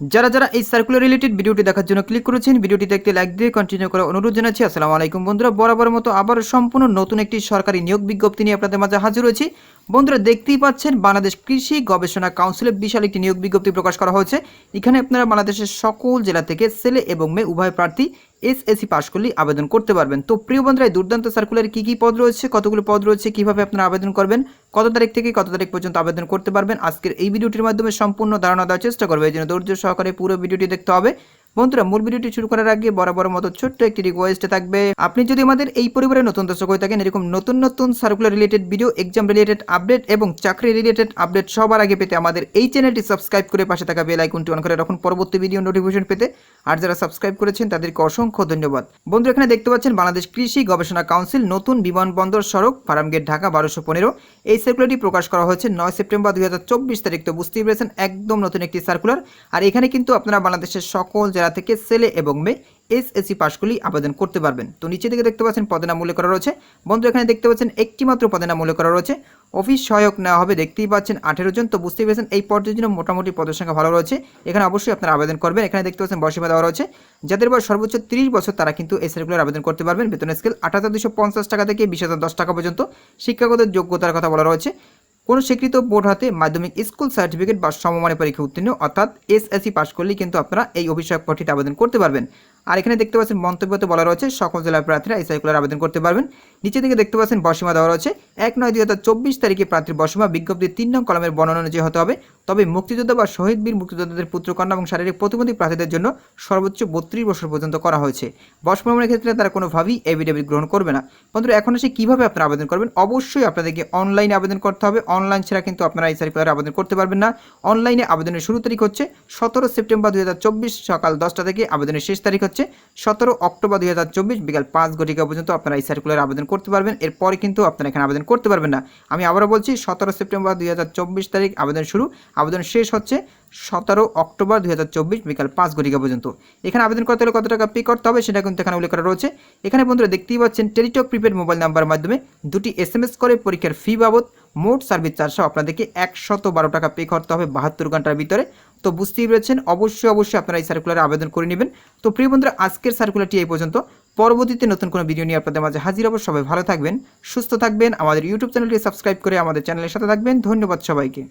যারা যারা এই সার্কুলার রিলেটেড ভিডিওটি দেখার জন্য ক্লিক করেছেন ভিডিওটি দেখতে লাইক দিয়ে কন্টিনিউ করার অনুরোধ জানাচ্ছি। আসসালামু আলাইকুম বন্ধুরা বরাবর মতো আবার সম্পূর্ণ নতুন একটি সরকারি নিয়োগ বিজ্ঞপ্তি নিয়ে আপনাদের মাঝে হাজির হয়েছি। বন্ধুরা, দেখতেই পাচ্ছেন বাংলাদেশ কৃষি গবেষণা কাউন্সিলের বিশাল একটি নিয়োগ বিজ্ঞপ্তি প্রকাশ করা হয়েছে। এখানে আপনারা বাংলাদেশের সকল জেলা থেকে ছেলে এবং মেয়ে উভয় প্রার্থী এসএসসি পাশ করলেই আবেদন করতে পারবেন। তো প্রিয় বন্ধুরা দুর্দান্ত সার্কুলারে কী কী পদ রয়েছে, কতগুলো পদ রয়েছে, কীভাবে আপনারা আবেদন করবেন, কত তারিখ থেকে কত তারিখ পর্যন্ত আবেদন করতে পারবেন, আজকের এই ভিডিওটির মাধ্যমে সম্পূর্ণ ধারণা দেওয়ার চেষ্টা করবে। এই জন্য ধৈর্য সহকারে পুরো ভিডিওটি দেখতে হবে। বন্ধুরা, মূল ভিডিওটি শুরু করার আগে বরাবর মতো ছোট্ট একটি রিকোয়েস্ট থাকবে। আপনি যদি আমাদের এই পরিবারের নতুন দর্শক হয়ে থাকেন, এরকম নতুন নতুন circular related video exam related update এবং চাকরি রিলেটেড আপডেট সবার আগে পেতে আমাদের এই চ্যানেলটি সাবস্ক্রাইব করে পাশে থাকা বেল আইকনটি অন করে রাখুন। পরবর্তী ভিডিও নোটিফিকেশন পেতে আর যারা সাবস্ক্রাইব করেছেন, তাদেরকে অসংখ্য ধন্যবাদ। বন্ধু এখানে দেখতে পাচ্ছেন বাংলাদেশ কৃষি গবেষণা কাউন্সিল নতুন বিমানবন্দর সড়ক, ফার্মগেট ঢাকা বারোশো পনেরো। এই সার্কুলারটি প্রকাশ করা হয়েছে নয় সেপ্টেম্বর দুই হাজার চব্বিশ তারিখ। তো বুঝতেই পেরেছেন, একদম নতুন একটি সার্কুলার আর এখানে কিন্তু আপনারা বাংলাদেশের সকল জেলা থেকে ছেলে এবং মেয়ে এসএসসি পাশগুলি আবেদন করতে পারবেন। তো নিচে দিকে দেখতে পাচ্ছেন পদে নাম উল্লেখ করা রয়েছে। বন্ধু, এখানে দেখতে পাচ্ছেন একটি মাত্র পদে নাম উল্লেখ করা রয়েছে। অফিস সহায়ক নেওয়া হবে, দেখতেই পাচ্ছেন আঠেরো জন। তো বুঝতেই পেরেছেন এই পদের জন্য মোটামুটি পদের সংখ্যা ভালো রয়েছে। এখানে অবশ্যই আপনারা আবেদন করবেন। এখানে দেখতে পাচ্ছেন বয়সীমা দেওয়া রয়েছে। যাদের বয়স সর্বোচ্চ তিরিশ বছর, তারা কিন্তু এই সার্কুলার আবেদন করতে পারবেন। বেতন স্কেল আট টাকা থেকে বিশ টাকা পর্যন্ত। শিক্ষাগত যোগ্যতার কথা বলা রয়েছে। কোনো স্বীকৃত বোর্ড হাতে মাধ্যমিক স্কুল সার্টিফিকেট বা সমমানের পরীক্ষা উত্তীর্ণ, অর্থাৎ এসএসসি পাশ করলেই কিন্তু আপনারা এই অভিষেক পদটিতে আবেদন করতে পারবেন। আর এখানে দেখতে পাচ্ছেন মন্তব্যতে বলা রয়েছে, সকল জেলার প্রার্থীরা এই সার্কুলার আবেদন করতে পারবেন। নিচে দিকে দেখতে পাচ্ছেন বসীমা দেওয়া রয়েছে। এক নয় দুই হাজার চব্বিশ তারিখে প্রার্থীর বসীমা বিজ্ঞপ্তির তিন নং কলমের বর্ণনা অনুযায়ী হতে হবে। তবে মুক্তিযোদ্ধা বা শহীদ বীর মুক্তিযোদ্ধাদের পুত্রকন্যা এবং শারীরিক প্রতিবন্ধী প্রার্থীদের জন্য সর্বোচ্চ বত্রিশ বছর পর্যন্ত করা হয়েছে। বয়স প্রমাণের ক্ষেত্রে তারা কোনোভাবেই এভিডেভিট গ্রহণ করবে না। বন্ধুরা, এখন এসে কীভাবে আপনারা আবেদন করবেন? অবশ্যই আপনাদেরকে অনলাইনে আবেদন করতে হবে। অনলাইন ছাড়া কিন্তু আপনারা এই সার্কুলারে আবেদন করতে পারবেন না। অনলাইনে আবেদনের শুরু তারিখ হচ্ছে সতেরো সেপ্টেম্বর দুই হাজার চব্বিশ সকাল দশটা থেকে আবেদনের শেষ তারিখ হচ্ছে। সতেরো অক্টোবর দুই হাজার চব্বিশ বিকাল পাঁচ ঘটিকা পর্যন্ত আপনারা এই সার্কুলার আবেদন করতে পারবেন। এরপরে কিন্তু আপনারা এখানে আবেদন করতে পারবেন না। আমি আবারও বলছি, সতেরো সেপ্টেম্বর দুই হাজার চব্বিশ তারিখ আবেদন শুরু। আবেদন শেষ হচ্ছে সতেরো অক্টোবর দুই হাজার চব্বিশ বিকাল পাঁচ ঘটিকা পর্যন্ত। এখানে আবেদন করতে হলে কত টাকা পে করতে হবে সেটা কিন্তু এখানে উল্লেখ করা রয়েছে। এখানে বন্ধুরা দেখতেই পাচ্ছেন টেলিটক প্রিপেড মোবাইল নাম্বারের মাধ্যমে দুটি এস এম এস করে পরীক্ষার ফি বাবদ মোট সার্ভিস চার্জসহ আপনাদেরকে একশত বারো টাকা পে করতে হবে বাহাত্তর ঘণ্টার ভিতরে। তো বুঝতেই পেরেছেন, অবশ্যই অবশ্যই আপনারা এই সার্কুলারে আবেদন করে নেবেন। তো প্রিয় বন্ধুরা, আজকের সার্কুলারটি এই পর্যন্ত। পরবর্তীতে নতুন কোনো ভিডিও নিয়ে আপনাদের মাঝে হাজির হব। সবাই ভালো থাকবেন, সুস্থ থাকবেন। আমাদের ইউটিউব চ্যানেলটি সাবস্ক্রাইব করে আমাদের চ্যানেলের সাথে থাকবেন। ধন্যবাদ সবাইকে।